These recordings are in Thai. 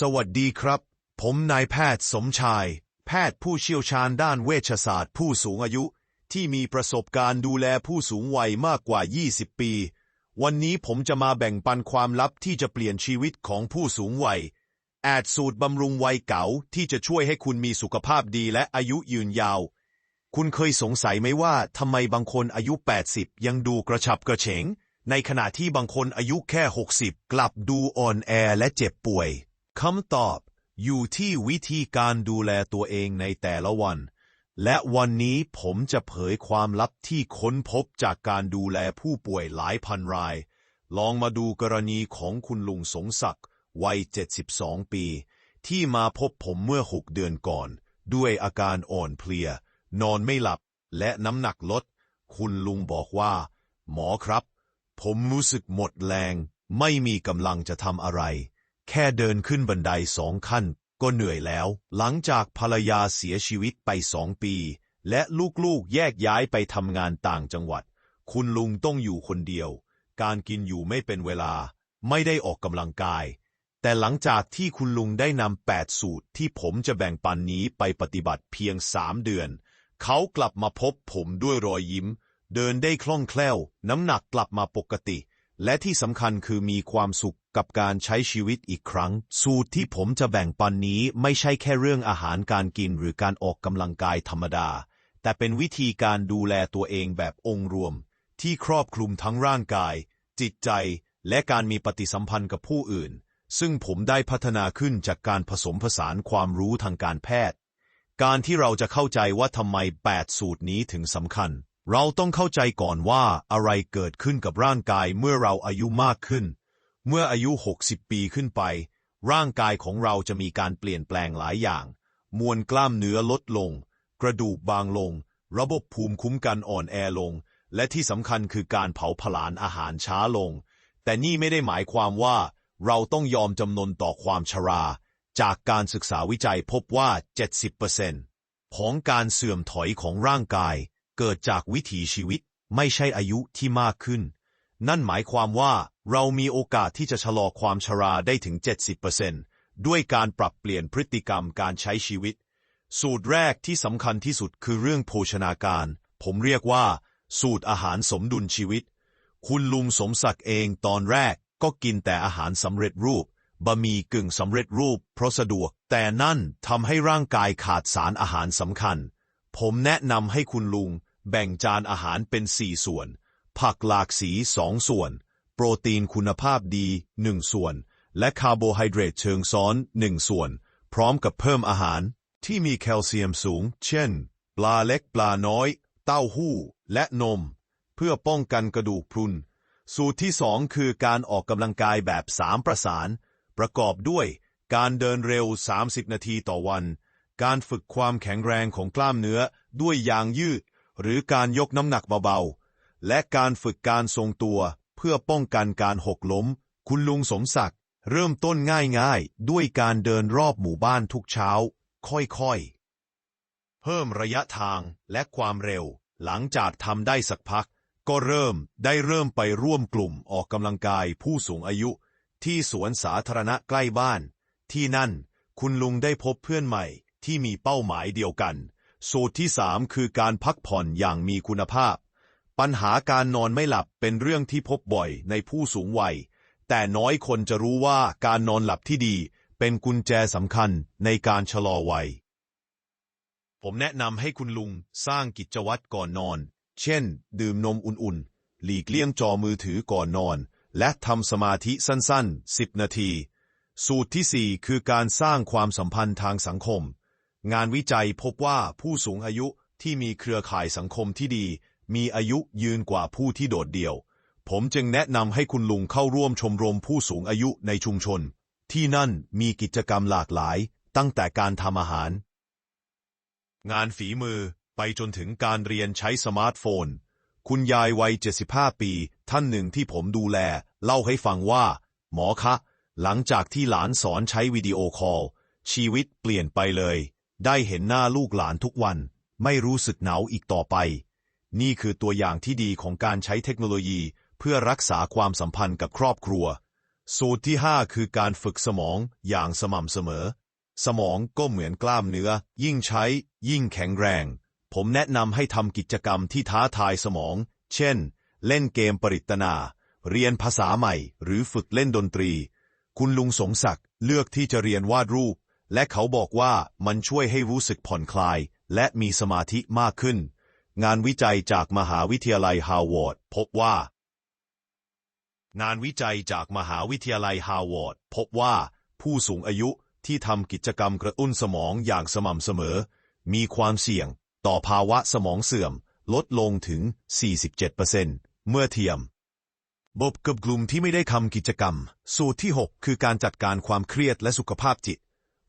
สวัสดีครับ ผมนายแพทย์สมชาย แพทย์ผู้เชี่ยวชาญด้านเวชศาสตร์ผู้สูงอายุ ที่มีประสบการณ์ดูแลผู้สูงวัยมากกว่า 20 ปี วันนี้ผมจะมาแบ่งปันความลับที่จะเปลี่ยนชีวิตของผู้สูงวัยแอดสูตรบำรุงวัยเก่าที่จะช่วยให้คุณมีสุขภาพดีและอายุยืนยาว คุณเคยสงสัยไหมว่าทำไมบางคนอายุ 80 ยังดูกระฉับกระเฉง ในขณะที่บางคนอายุแค่ 60 กลับดูอ่อนแอและเจ็บป่วย คำตอบอยู่ที่วิธีการดูแลตัวเองในแต่ละวัน และวันนี้ผมจะเผยความลับที่ค้นพบจากการดูแลผู้ป่วยหลายพันราย ลองมาดูกรณีของคุณลุงสงศักดิ์วัย 72 ปี ที่มาพบผมเมื่อ 6 เดือนก่อน ด้วยอาการอ่อนเพลีย นอนไม่หลับ และน้ำหนักลด คุณลุงบอกว่า หมอครับ ผมรู้สึกหมดแรง ไม่มีกำลังจะทำอะไร แค่เดินขึ้นบันไดสองขั้น ก็เหนื่อยแล้ว หลังจากภรรยาเสียชีวิตไปสองปี และลูกๆแยกย้ายไปทำงานต่างจังหวัด คุณลุงต้องอยู่คนเดียว การกินอยู่ไม่เป็นเวลา ไม่ได้ออกกำลังกาย แต่หลังจากที่คุณลุงได้นำแปดสูตรที่ผมจะแบ่งปันนี้ไปปฏิบัติเพียงสามเดือน เขากลับมาพบผมด้วยรอยยิ้ม เดินได้คล่องแคล่ว น้ำหนักกลับมาปกติ และที่สำคัญคือมีความสุข กับการใช้ชีวิตอีกครั้ง สูตรที่ผมจะแบ่งปันนี้ไม่ใช่แค่เรื่องอาหารการกินหรือการออกกำลังกายธรรมดา แต่เป็นวิธีการดูแลตัวเองแบบองค์รวม ที่ครอบคลุมทั้งร่างกาย จิตใจ และการมีปฏิสัมพันธ์กับผู้อื่น ซึ่งผมได้พัฒนาขึ้นจากการผสมผสานความรู้ทางการแพทย์ การที่เราจะเข้าใจว่าทำไม 8 สูตรนี้ถึงสำคัญเราต้องเข้าใจก่อนว่าอะไรเกิดขึ้นกับร่างกายเมื่อเราอายุมากขึ้น เมื่ออายุ 60 ปีขึ้นไป ร่างกายของเราจะมีการเปลี่ยนแปลงหลายอย่าง มวลกล้ามเนื้อลดลง กระดูกบางลง ระบบภูมิคุ้มกันอ่อนแอลง และที่สำคัญคือการเผาผลาญอาหารช้าลง แต่นี่ไม่ได้หมายความว่า เราต้องยอมจำนนต่อความชรา จากการศึกษาวิจัยพบว่า 70%ของการเสื่อมถอยของร่างกาย เกิดจากวิถีชีวิตไม่ใช่อายุที่มากขึ้น นั่นหมายความว่าเรามีโอกาสที่จะชะลอความชราได้ถึง 70%ด้วยการปรับเปลี่ยนพฤติกรรมการใช้ชีวิต สูตรแรกที่สำคัญที่สุดคือเรื่องโภชนาการ ผมเรียกว่า สูตรอาหารสมดุลชีวิต คุณลุงสมศักดิ์เองตอนแรกก็กินแต่อาหารสำเร็จรูปบะหมี่กึ่งสำเร็จรูป เพราะสะดวก แต่นั่นทำให้ร่างกายขาดสารอาหารสำคัญ ผมแนะนำให้คุณลุงแบ่งจานอาหารเป็นสี่ส่วน ผักหลากสีสองส่วน โปรตีนคุณภาพดีหนึ่งส่วน และคาร์โบไฮเดรตเชิงซ้อนหนึ่งส่วน พร้อมกับเพิ่มอาหารที่มีแคลเซียมสูง เช่น ปลาเล็กปลาน้อย เต้าหู้ และนม เพื่อป้องกันกระดูกพรุน สูตรที่สองคือการออกกำลังกายแบบสามประสาน ประกอบด้วยการเดินเร็ว 30 นาทีต่อวัน การฝึกความแข็งแรงของกล้ามเนื้อด้วยยางยืด หรือการยกน้ำหนักเบาๆ และการฝึกการทรงตัว เพื่อป้องกันการหกล้ม คุณลุงสมศักดิ์เริ่มต้นง่ายๆ ด้วยการเดินรอบหมู่บ้านทุกเช้า ค่อยๆ เพิ่มระยะทางและความเร็ว หลังจากทำได้สักพัก ก็เริ่มได้เริ่มไปร่วมกลุ่มออกกำลังกายผู้สูงอายุ ที่สวนสาธารณะใกล้บ้าน ที่นั่น คุณลุงได้พบเพื่อนใหม่ที่มีเป้าหมายเดียวกัน สูตรที่สามคือการพักผ่อนอย่างมีคุณภาพ ปัญหาการนอนไม่หลับเป็นเรื่องที่พบบ่อยในผู้สูงวัย แต่น้อยคนจะรู้ว่าการนอนหลับที่ดีเป็นกุญแจสำคัญในการชะลอวัย ผมแนะนำให้คุณลุงสร้างกิจวัตรก่อนนอน เช่น ดื่มนมอุ่นๆ หลีกเลี่ยงจอมือถือก่อนนอน และทำสมาธิสั้นๆ 10 นาที สูตรที่ 4 คือการสร้างความสัมพันธ์ทางสังคม งานวิจัยพบว่าผู้สูงอายุที่มีเครือข่ายสังคมที่ดี มีอายุยืนกว่าผู้ที่โดดเดี่ยว ผมจึงแนะนำให้คุณลุงเข้าร่วมชมรมผู้สูงอายุในชุมชน ที่นั่นมีกิจกรรมหลากหลายตั้งแต่การทำอาหาร งานฝีมือไปจนถึงการเรียนใช้สมาร์ทโฟน คุณยายวัย 75 ปี ท่านหนึ่งที่ผมดูแล เล่าให้ฟังว่า หมอคะ หลังจากที่หลานสอนใช้วิดีโอคอล ชีวิตเปลี่ยนไปเลย ได้เห็นหน้าลูกหลานทุกวัน ไม่รู้สึกเหงาอีกต่อไป นี่คือตัวอย่างที่ดีของการใช้เทคโนโลยี เพื่อรักษาความสัมพันธ์กับครอบครัว สูตรที่ 5 คือการฝึกสมองอย่างสม่ำเสมอ สมองก็เหมือนกล้ามเนื้อ ยิ่งใช้ ยิ่งแข็งแรง ผมแนะนำให้ทำกิจกรรมที่ท้าทายสมอง เช่น เล่นเกมปริตนา เรียนภาษาใหม่ หรือฝึกเล่นดนตรี คุณลุงสมศักดิ์เลือกที่จะเรียนวาดรูป และเขาบอกว่ามันช่วยให้รู้สึกผ่อนคลาย และมีสมาธิมากขึ้น งานวิจัยจากมหาวิทยาลัยฮาร์วาร์ดพบว่า งานวิจัยจากมหาวิทยาลัยฮาร์วาร์ดพบว่า ผู้สูงอายุที่ทำกิจกรรมกระตุ้นสมองอย่างสม่ำเสมอ มีความเสี่ยงต่อภาวะสมองเสื่อม ลดลงถึง 47%เมื่อเทียมบบกับกลุ่มที่ไม่ได้ทำกิจกรรม สูตรที่ 6 คือการจัดการความเครียดและสุขภาพจิต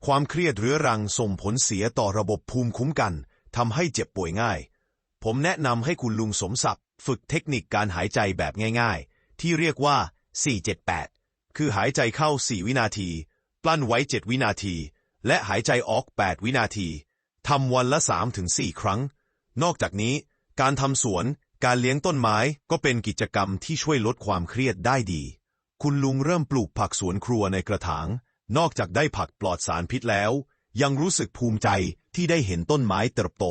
ความเครียดเรื้อรังส่งผลเสียต่อระบบภูมิคุ้มกันทำให้เจ็บป่วยง่าย ผมแนะนำให้คุณลุงสมศักดิ์ฝึกเทคนิคการหายใจแบบง่ายๆ ที่เรียกว่า 478 คือหายใจเข้า 4 วินาที ปลั้นไว้ 7 วินาที และหายใจออก 8 วินาทีทำวันละ 3-4 ครั้ง นอกจากนี้ การทำสวน การเลี้ยงต้นไม้ก็เป็นกิจกรรมที่ช่วยลดความเครียดได้ดี คุณลุงเริ่มปลูกผักสวนครัวในกระถาง นอกจากได้ผักปลอดสารพิษแล้ว ยังรู้สึกภูมิใจที่ได้เห็นต้นไม้เติบโต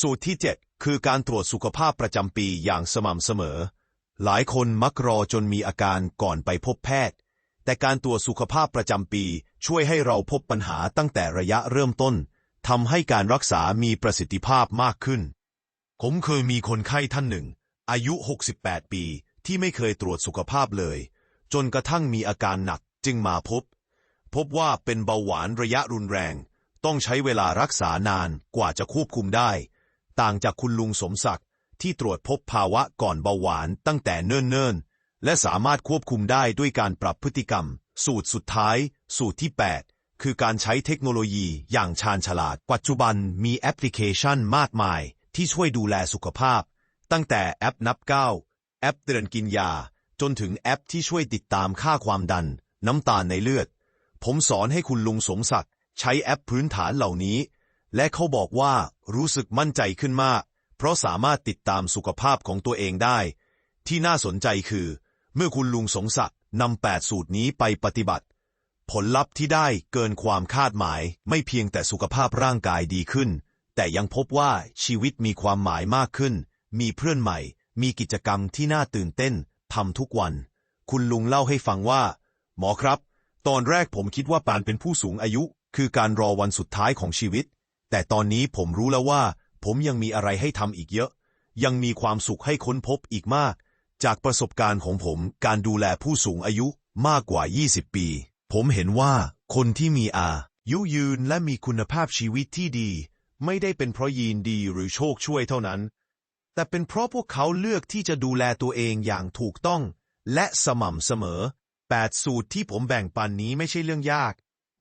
สูตรที่ 7 คือการตรวจสุขภาพประจำปีอย่างสม่ำเสมอ หลายคนมักรอจนมีอาการก่อนไปพบแพทย์ แต่การตรวจสุขภาพประจำปีช่วยให้เราพบปัญหาตั้งแต่ระยะเริ่มต้นทำให้การรักษามีประสิทธิภาพมากขึ้น ผมเคยมีคนไข้ท่านหนึ่ง อายุ 68 ปีที่ไม่เคยตรวจสุขภาพเลย จนกระทั่งมีอาการหนักจึงมาพบ พบว่าเป็นเบาหวานระยะรุนแรง ต้องใช้เวลารักษานานกว่าจะควบคุมได้ ต่างจากคุณลุงสมศักดิ์ที่ตรวจพบภาวะก่อนเบาหวานตั้งแต่เนิ่นๆ และสามารถควบคุมได้ด้วยการปรับพฤติกรรม สูตรสุดท้าย สูตรที่ 8 คือการใช้เทคโนโลยีอย่างชาญฉลาด ปัจจุบันมีแอปพลิเคชันมากมาย ที่ช่วยดูแลสุขภาพ ตั้งแต่แอปนับก้าวแอปเตือนกินยา จนถึงแอปที่ช่วยติดตามค่าความดัน น้ำตาลในเลือด ผมสอนให้คุณลุงสมศักดิ์ใช้แอปพื้นฐานเหล่านี้ และเขาบอกว่ารู้สึกมั่นใจขึ้นมาก เพราะสามารถติดตามสุขภาพของตัวเองได้ ที่น่าสนใจคือ เมื่อคุณลุงสมศักดิ์นำแปดสูตรนี้ไปปฏิบัติ ผลลัพธ์ที่ได้เกินความคาดหมาย ไม่เพียงแต่สุขภาพร่างกายดีขึ้น แต่ยังพบว่าชีวิตมีความหมายมากขึ้น มีเพื่อนใหม่ มีกิจกรรมที่น่าตื่นเต้นทำทุกวัน คุณลุงเล่าให้ฟังว่า หมอครับ ตอนแรกผมคิดว่าการเป็นผู้สูงอายุ คือการรอวันสุดท้ายของชีวิต แต่ตอนนี้ผมรู้แล้วว่า ผมยังมีอะไรให้ทำอีกเยอะ ยังมีความสุขให้ค้นพบอีกมาก จากประสบการณ์ของผมการดูแลผู้สูงอายุมากกว่า 20 ปี ผมเห็นว่าคนที่มีอายุยืนและมีคุณภาพชีวิตที่ดี ไม่ได้เป็นเพราะยีนดีหรือโชคช่วยเท่านั้น แต่เป็นเพราะพวกเขาเลือกที่จะดูแลตัวเองอย่างถูกต้อง และสม่ำเสมอ 8 สูตรที่ผมแบ่งปันนี้ไม่ใช่เรื่องยาก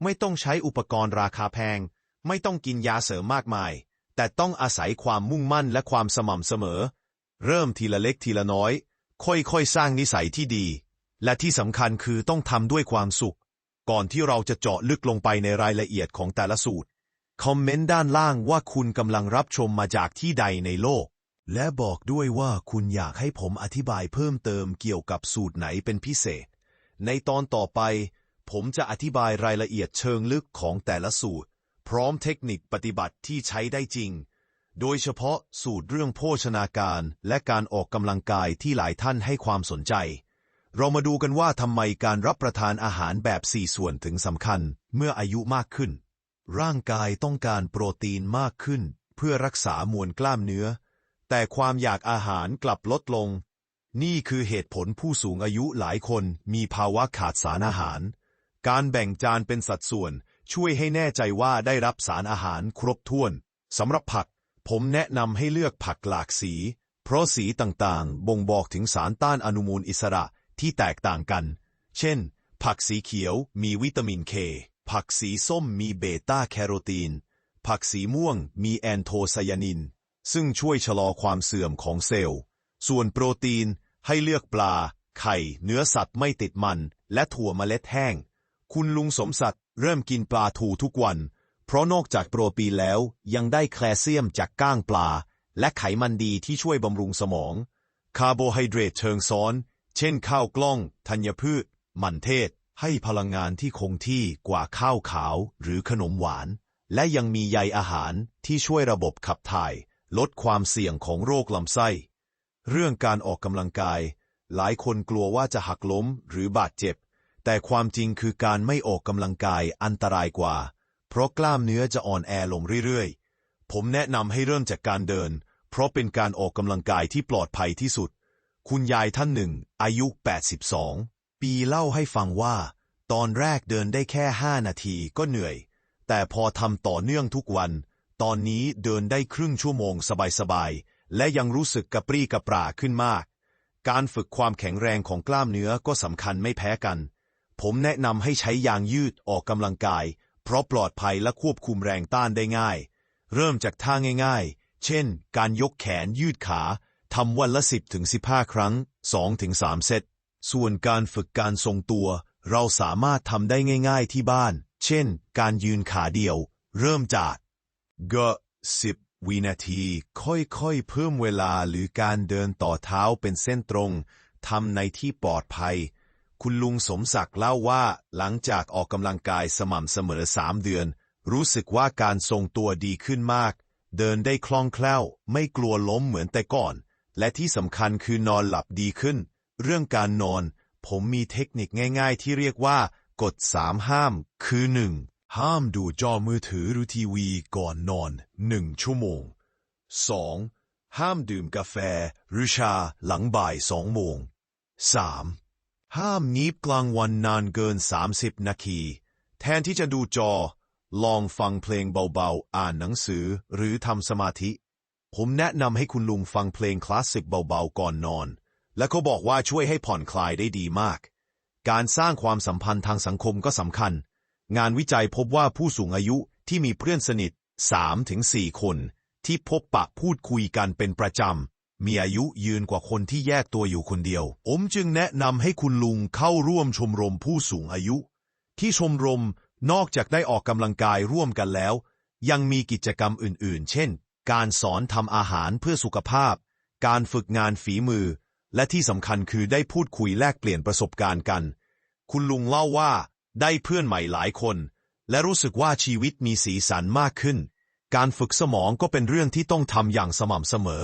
ไม่ต้องใช้อุปกรณ์ราคาแพง ไม่ต้องกินยาเสริมมากมาย แต่ต้องอาศัยความมุ่งมั่นและความสม่ำเสมอ เริ่มทีละเล็กทีละน้อย ค่อยๆ สร้างนิสัยที่ดี และที่สำคัญคือต้องทำด้วยความสุข ก่อนที่เราจะเจาะลึกลงไปในรายละเอียดของแต่ละสูตร คอมเมนต์ด้านล่างว่าคุณกำลังรับชมมาจากที่ใดในโลก และบอกด้วยว่าคุณอยากให้ผมอธิบายเพิ่มเติมเกี่ยวกับสูตรไหนเป็นพิเศษ ในตอนต่อไป ผมจะอธิบายรายละเอียดเชิงลึกของแต่ละสูตร พร้อมเทคนิคปฏิบัติที่ใช้ได้จริง โดยเฉพาะสูตรเรื่องโภชนาการและการออกกำลังกายที่หลายท่านให้ความสนใจ เรามาดูกันว่าทำไมการรับประทานอาหารแบบสี่ส่วนถึงสำคัญเมื่ออายุมากขึ้น ร่างกายต้องการโปรตีนมากขึ้น เพื่อรักษามวลกล้ามเนื้อ แต่ความอยากอาหารกลับลดลง นี่คือเหตุผลผู้สูงอายุหลายคนมีภาวะขาดสารอาหาร การแบ่งจานเป็นสัดส่วน ช่วยให้แน่ใจว่าได้รับสารอาหารครบถ้วนสำหรับผัก ผมแนะนำให้เลือกผักหลากสี เพราะสีต่างๆ บ่งบอกถึงสารต้านอนุมูลอิสระที่แตกต่างกัน เช่น ผักสีเขียวมีวิตามินเค ผักสีส้มมีเบต้าแคโรทีน ผักสีม่วงมีแอนโทไซยานิน ซึ่งช่วยชะลอความเสื่อมของเซลล์ ส่วนโปรตีนให้เลือกปลา ไข่ เนื้อสัตว์ไม่ติดมัน และถั่วเมล็ดแห้ง คุณลุงสมศักดิ์ เริ่มกินปลาทูทุกวัน เพราะนอกจากโปรตีนแล้วยังได้แคลเซียมจากก้างปลา และไขมันดีที่ช่วยบำรุงสมอง คาร์โบไฮเดรตเชิงซ้อน เช่นข้าวกล้อง ธัญพืช มันเทศ ให้พลังงานที่คงที่กว่าข้าวขาวหรือขนมหวาน และยังมีใยอาหารที่ช่วยระบบขับถ่าย ลดความเสี่ยงของโรคลำไส้ เรื่องการออกกำลังกาย หลายคนกลัวว่าจะหักล้มหรือบาดเจ็บ แต่ความจริงคือการไม่ออกกำลังกายอันตรายกว่า เพราะกล้ามเนื้อจะอ่อนแอลงเรื่อยๆ ผมแนะนำให้เริ่มจากการเดิน เพราะเป็นการออกกำลังกายที่ปลอดภัยที่สุด คุณยายท่านหนึ่ง อายุ 82 ปีเล่าให้ฟังว่า ตอนแรกเดินได้แค่ 5 นาทีก็เหนื่อย แต่พอทำต่อเนื่องทุกวัน ตอนนี้เดินได้ครึ่งชั่วโมงสบายๆ และยังรู้สึกกระปรี้กระปร่าขึ้นมาก การฝึกความแข็งแรงของกล้ามเนื้อก็สำคัญไม่แพ้กัน ผมแนะนำให้ใช้ยางยืดออกกำลังกาย เพราะปลอดภัยและควบคุมแรงต้านได้ง่าย เริ่มจากท่าง่ายๆ เช่น การยกแขนยืดขาทำวันละ 10ถึง15 ครั้ง 2ถึง3เซต ส่วนการฝึกการทรงตัว เราสามารถทำได้ง่ายๆที่บ้าน เช่น การยืนขาเดียว เริ่มจากก10วินาที ค่อยๆ เพิ่มเวลาหรือการเดินต่อเท้าเป็นเส้นตรงทำในที่ปลอดภัย คุณลุงสมศักดิ์เล่าว่าหลังจากออกกำลังกายสม่ำเสมอสามเดือน รู้สึกว่าการทรงตัวดีขึ้นมาก เดินได้คล่องแคล่ว ไม่กลัวล้มเหมือนแต่ก่อน และที่สำคัญคือนอนหลับดีขึ้น เรื่องการนอน ผมมีเทคนิคง่ายๆ ที่เรียกว่ากฎสามห้าม คือ 1. ห้ามดูจอมือถือหรือทีวีก่อนนอน1ชั่วโมง 2. ห้ามดื่มกาแฟหรือชาหลังบ่าย2โมง 3. ห้ามงีบกลางวันนานเกิน 30 นาที แทนที่จะดูจอ ลองฟังเพลงเบาๆ อ่านหนังสือหรือทำสมาธิ ผมแนะนำให้คุณลุงฟังเพลงคลาสสิกเบาๆ ก่อนนอน และเขาบอกว่าช่วยให้ผ่อนคลายได้ดีมาก การสร้างความสัมพันธ์ทางสังคมก็สำคัญ งานวิจัยพบว่าผู้สูงอายุที่มีเพื่อนสนิท3-4 คน ที่พบปะพูดคุยกันเป็นประจำ มีอายุยืนกว่าคนที่แยกตัวอยู่คนเดียว ผมจึงแนะนำให้คุณลุงเข้าร่วมชมรมผู้สูงอายุ ที่ชมรมนอกจากได้ออกกำลังกายร่วมกันแล้ว ยังมีกิจกรรมอื่น ๆ เช่น การสอนทำอาหารเพื่อสุขภาพ การฝึกงานฝีมือ และที่สำคัญคือได้พูดคุยแลกเปลี่ยนประสบการณ์กัน คุณลุงเล่าว่าได้เพื่อนใหม่หลายคน และรู้สึกว่าชีวิตมีสีสันมากขึ้น การฝึกสมองก็เป็นเรื่องที่ต้องทำอย่างสม่ำเสมอ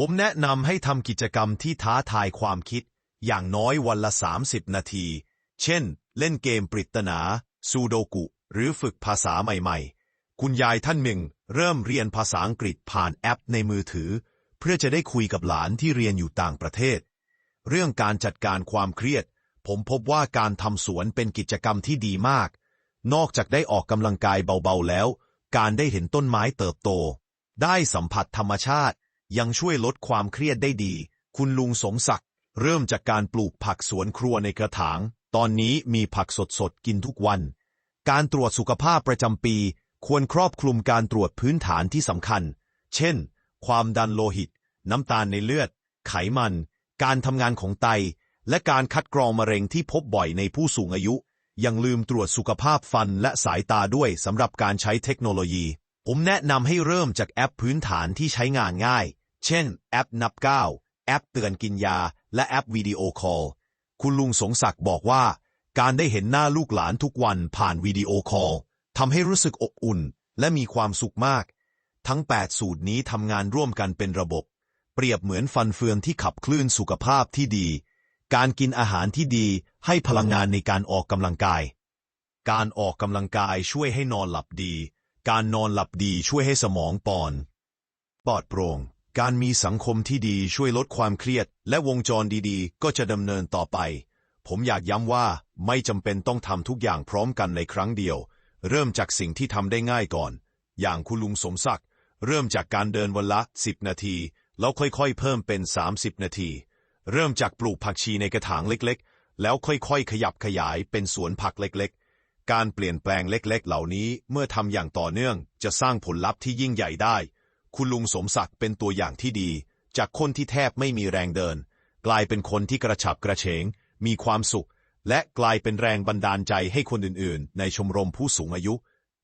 ผมแนะนำให้ทำกิจกรรมที่ท้าทายความคิด อย่างน้อยวันละ 30 นาที เช่น เล่นเกมปริศนา ซูโดกุ หรือฝึกภาษาใหม่ๆ คุณยายท่านหนึ่ง เริ่มเรียนภาษาอังกฤษผ่านแอปในมือถือ เพื่อจะได้คุยกับหลานที่เรียนอยู่ต่างประเทศ เรื่องการจัดการความเครียด ผมพบว่าการทำสวนเป็นกิจกรรมที่ดีมาก นอกจากได้ออกกำลังกายเบาๆแล้ว การได้เห็นต้นไม้เติบโต ได้สัมผัสธรรมชาติ ยังช่วยลดความเครียดได้ดี คุณลุงสมศักดิ์เริ่มจากการปลูกผักสวนครัวในกระถาง ตอนนี้มีผักสดๆกินทุกวัน การตรวจสุขภาพประจำปี ควรครอบคลุมการตรวจพื้นฐานที่สำคัญ เช่น ความดันโลหิต น้ำตาลในเลือด ไขมัน การทำงานของไต และการคัดกรองมะเร็งที่พบบ่อยในผู้สูงอายุ ยังลืมตรวจสุขภาพฟันและสายตาด้วยสำหรับการใช้เทคโนโลยี ผมแนะนำให้เริ่มจากแอปพื้นฐานที่ใช้งานง่าย เช่น แอปนับก้าวแอปเตือนกินยา และแอปวิดีโอคอล คุณลุงสงศักดิ์บอกว่า การได้เห็นหน้าลูกหลานทุกวันผ่านวิดีโอคอลทำให้รู้สึกอบอุ่นและมีความสุขมาก ทั้ง 8 สูตรนี้ทำงานร่วมกันเป็นระบบ เปรียบเหมือนฟันเฟืองที่ขับเคลื่อนสุขภาพที่ดี การกินอาหารที่ดีให้พลังงานในการออกกำลังกาย การออกกำลังกายช่วยให้นอนหลับดี การนอนหลับดีช่วยให้สมองปอนปลอดโปร่ง การมีสังคมที่ดีช่วยลดความเครียด และวงจรดีๆ ก็จะดำเนินต่อไป ผมอยากย้ำว่าไม่จำเป็นต้องทำทุกอย่างพร้อมกันในครั้งเดียว เริ่มจากสิ่งที่ทำได้ง่ายก่อน อย่างคุณลุงสมศักดิ์เริ่มจากการเดินวันละ 10 นาที แล้วค่อยๆ เพิ่มเป็น 30 นาที เริ่มจากปลูกผักชีในกระถางเล็กๆ แล้วค่อยๆ ขยับขยายเป็นสวนผักเล็กๆ การเปลี่ยนแปลงเล็กๆ เหล่านี้เมื่อทำอย่างต่อเนื่องจะสร้างผลลัพธ์ที่ยิ่งใหญ่ได้ คุณลุงสมศักดิ์เป็นตัวอย่างที่ดี จากคนที่แทบไม่มีแรงเดิน กลายเป็นคนที่กระฉับกระเฉง มีความสุข และกลายเป็นแรงบันดาลใจให้คนอื่นๆ ในชมรมผู้สูงอายุ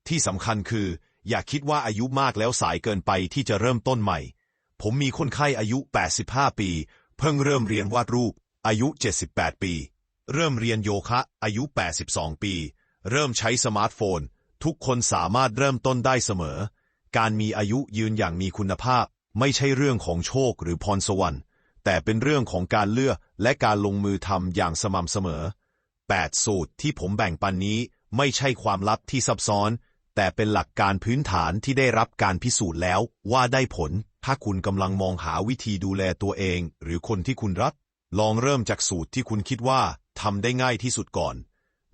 ที่สำคัญคือ อย่าคิดว่าอายุมากแล้วสายเกินไปที่จะเริ่มต้นใหม่ ผมมีคนไข้อายุ 85 ปี เพิ่งเริ่มเรียนวาดรูป อายุ 78 ปี เริ่มเรียนโยคะ อายุ 82 ปี เริ่มใช้สมาร์ทโฟน ทุกคนสามารถเริ่มต้นได้เสมอ การมีอายุยืนอย่างมีคุณภาพ ไม่ใช่เรื่องของโชคหรือพรสวรรค์ แต่เป็นเรื่องของการเลือกและการลงมือทำอย่างสม่ำเสมอ 8 สูตรที่ผมแบ่งปันนี้ไม่ใช่ความลับที่ซับซ้อน แต่เป็นหลักการพื้นฐานที่ได้รับการพิสูจน์แล้วว่าได้ผล ถ้าคุณกำลังมองหาวิธีดูแลตัวเอง หรือคนที่คุณรัก ลองเริ่มจากสูตรที่คุณคิดว่าทำได้ง่ายที่สุดก่อน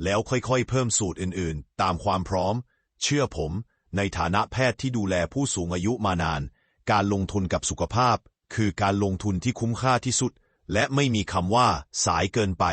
แล้วค่อยๆ เพิ่มสูตรอื่นๆ ตามความพร้อม เชื่อผม ในฐานะแพทย์ที่ดูแลผู้สูงอายุมานาน การลงทุนกับสุขภาพ คือการลงทุนที่คุ้มค่าที่สุด และไม่มีคำว่า สายเกินไป